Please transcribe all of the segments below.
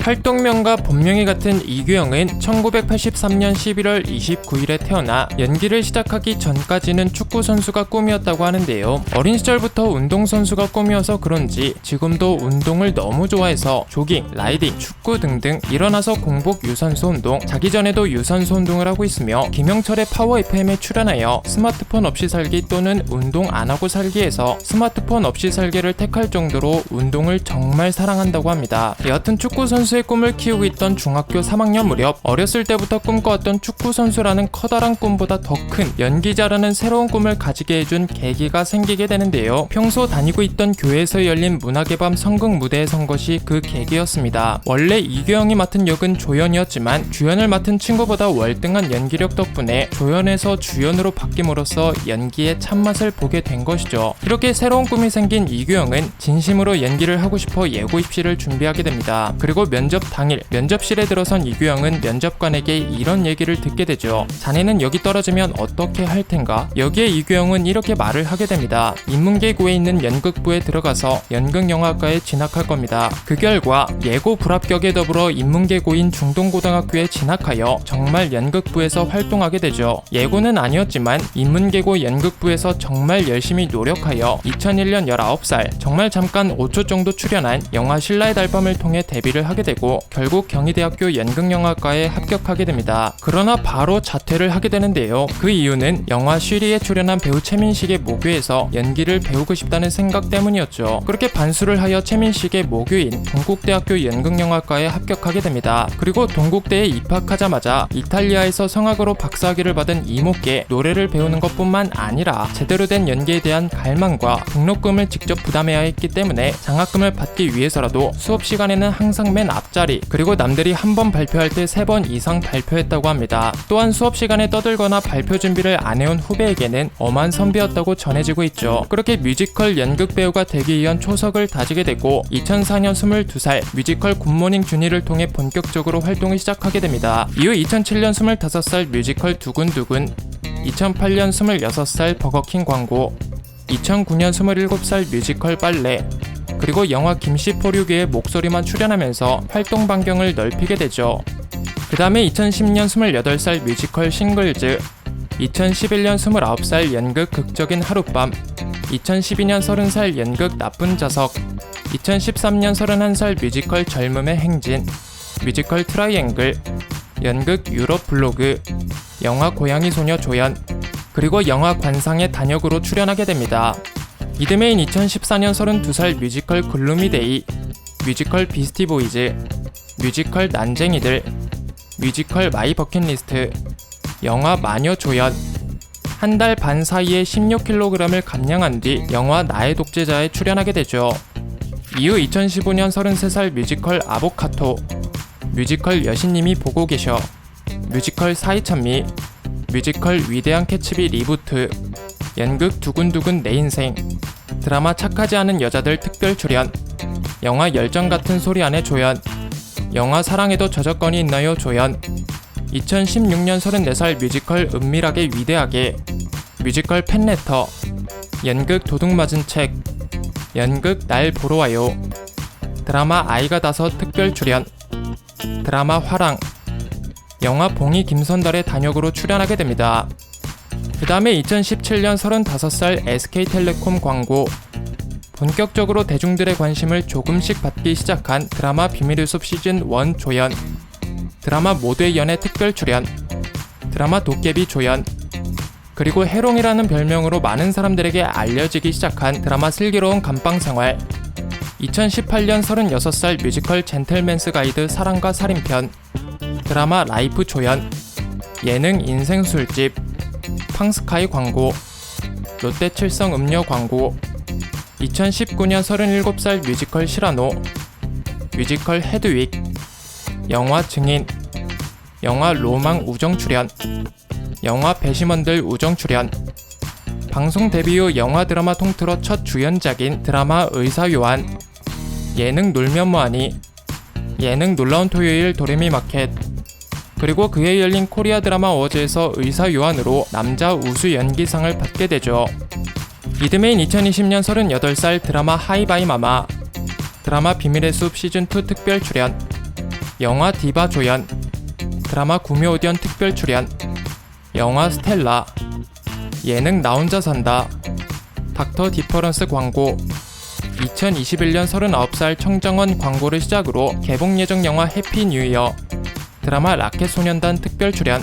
활동명과 본명이 같은 이규영은 1983년 11월 29일에 태어나 연기를 시작하기 전까지는 축구 선수가 꿈이었다고 하는데요. 어린 시절부터 운동 선수가 꿈이어서 그런지 지금도 운동을 너무 좋아해서 조깅, 라이딩, 축구 등등 일어나서 공복 유산소 운동, 자기 전에도 유산소 운동을 하고 있으며 김영철의 파워 FM에 출연하여 스마트폰 없이 살기 또는 운동 안 하고 살기에서 스마트폰 없이 살기를 택할 정도로 운동을 정말 사랑한다고 합니다. 여하튼 축구 선수 의 꿈을 키우고 있던 중학교 3학년 무렵 어렸을 때부터 꿈꿔왔던 축구 선수라는 커다란 꿈보다 더 큰 연기자라는 새로운 꿈을 가지게 해준 계기가 생기게 되는데요. 평소 다니고 있던 교회에서 열린 문학의 밤 성극 무대에 선 것이 그 계기였습니다. 원래 이규영이 맡은 역은 조연이었지만 주연을 맡은 친구보다 월등한 연기력 덕분에 조연에서 주연으로 바뀜으로써 연기의 참맛을 보게 된 것이죠. 이렇게 새로운 꿈이 생긴 이규영은 진심으로 연기를 하고 싶어 예고 입시를 준비하게 됩니다. 그리고 면접 당일 면접실에 들어선 이규영은 면접관에게 이런 얘기를 듣게 되죠. 자네는 여기 떨어지면 어떻게 할 텐가? 여기에 이규영은 이렇게 말을 하게 됩니다. 인문계고에 있는 연극부에 들어가서 연극영화과에 진학할 겁니다. 그 결과 예고 불합격에 더불어 인문계고인 중동고등학교에 진학하여 정말 연극부에서 활동하게 되죠. 예고는 아니었지만 인문계고 연극부에서 정말 열심히 노력하여 2001년 19살 정말 잠깐 5초 정도 출연한 영화 신라의 달밤을 통해 데뷔를 하게 되고 결국 경희대학교 연극영화과에 합격하게 됩니다. 그러나 바로 자퇴를 하게 되는데요. 그 이유는 영화 쉬리에 출연한 배우 최민식의 모교에서 연기를 배우고 싶다는 생각 때문이었죠. 그렇게 반수를 하여 최민식의 모교인 동국대학교 연극영화과에 합격하게 됩니다. 그리고 동국대에 입학하자마자 이탈리아에서 성악으로 박사학위를 받은 이모께 노래를 배우는 것뿐만 아니라 제대로 된 연기에 대한 갈망과 등록금을 직접 부담해야 했기 때문에 장학금을 받기 위해서라도 수업 시간에는 항상 맨 앞자리 그리고 남들이 한 번 발표할 때 세 번 이상 발표했다고 합니다. 또한 수업 시간에 떠들거나 발표 준비를 안 해온 후배에게는 엄한 선배였다고 전해지고 있죠. 그렇게 뮤지컬 연극 배우가 되기 위한 초석을 다지게 되고 2004년 22살 뮤지컬 굿모닝 주니를 통해 본격적으로 활동을 시작하게 됩니다. 이후 2007년 25살 뮤지컬 두근두근 2008년 26살 버거킹 광고 2009년 27살 뮤지컬 빨래 그리고 영화 김씨 포류기의 목소리만 출연하면서 활동 반경을 넓히게 되죠. 그 다음에 2010년 28살 뮤지컬 싱글즈 2011년 29살 연극 극적인 하룻밤 2012년 30살 연극 나쁜 자석 2013년 31살 뮤지컬 젊음의 행진 뮤지컬 트라이앵글 연극 유럽 블로그 영화 고양이 소녀 조연 그리고 영화 관상의 단역으로 출연하게 됩니다. 이듬해인 2014년 32살 뮤지컬 글루미데이 뮤지컬 비스티보이즈 뮤지컬 난쟁이들 뮤지컬 마이 버킷리스트 영화 마녀 조연. 한 달 반 사이에 16kg을 감량한 뒤 영화 나의 독재자에 출연하게 되죠. 이후 2015년 33살 뮤지컬 아보카토. 뮤지컬 여신님이 보고 계셔. 뮤지컬 사이천미. 뮤지컬 위대한 캐치비 리부트 연극 두근두근 내 인생 드라마 착하지 않은 여자들 특별 출연 영화 열정 같은 소리 안에 조연 영화 사랑에도 저작권이 있나요? 조연. 2016년 34살 뮤지컬 은밀하게 위대하게 뮤지컬 팬레터 연극 도둑 맞은 책 연극 날 보러 와요. 드라마 아이가 다섯 특별 출연 드라마 화랑 영화 봉이 김선달의 단역으로 출연하게 됩니다. 그 다음에 2017년 35살 SK텔레콤 광고. 본격적으로 대중들의 관심을 조금씩 받기 시작한 드라마 비밀의 숲 시즌 1 조연. 드라마 모두의 연애 특별 출연. 드라마 도깨비 조연. 그리고 해롱이라는 별명으로 많은 사람들에게 알려지기 시작한 드라마 슬기로운 감방 생활. 2018년 36살 뮤지컬 젠틀맨스 가이드 사랑과 살인편. 드라마 라이프 조연. 예능 인생 술집 팡스카이 광고 롯데 칠성 음료 광고 2019년 37살 뮤지컬 시라노 뮤지컬 헤드윅 영화 증인 영화 로망 우정 출연 영화 배심원들 우정 출연 방송 데뷔 후 영화 드라마 통틀어 첫 주연작인 드라마 의사 요한 예능 놀면 뭐하니 예능 놀라운 토요일 도레미 마켓 그리고 그해 열린 코리아 드라마 어워즈에서 의사 요한으로 남자 우수 연기상을 받게 되죠. 이듬해인 2020년 38살 드라마 하이바이 마마 드라마 비밀의 숲 시즌2 특별 출연 영화 디바 조연 드라마 구묘오디언 특별 출연 영화 스텔라 예능 나 혼자 산다 닥터 디퍼런스 광고 2021년 39살 청정원 광고를 시작으로 개봉 예정 영화 해피 뉴 이어 드라마 라켓 소년단 특별 출연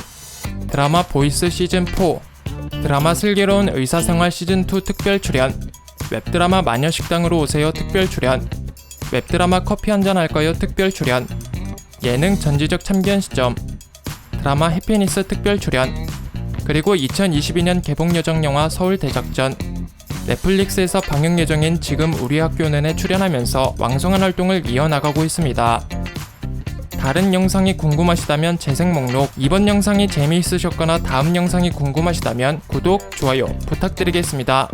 드라마 보이스 시즌 4 드라마 슬기로운 의사생활 시즌 2 특별 출연 웹드라마 마녀식당으로 오세요 특별 출연 웹드라마 커피 한잔 할까요 특별 출연 예능 전지적 참견 시점 드라마 해피니스 특별 출연 그리고 2022년 개봉 예정 영화 서울 대작전 넷플릭스에서 방영 예정인 지금 우리 학교는에 출연하면서 왕성한 활동을 이어나가고 있습니다. 다른 영상이 궁금하시다면 재생 목록, 이번 영상이 재미있으셨거나 다음 영상이 궁금하시다면 구독, 좋아요 부탁드리겠습니다.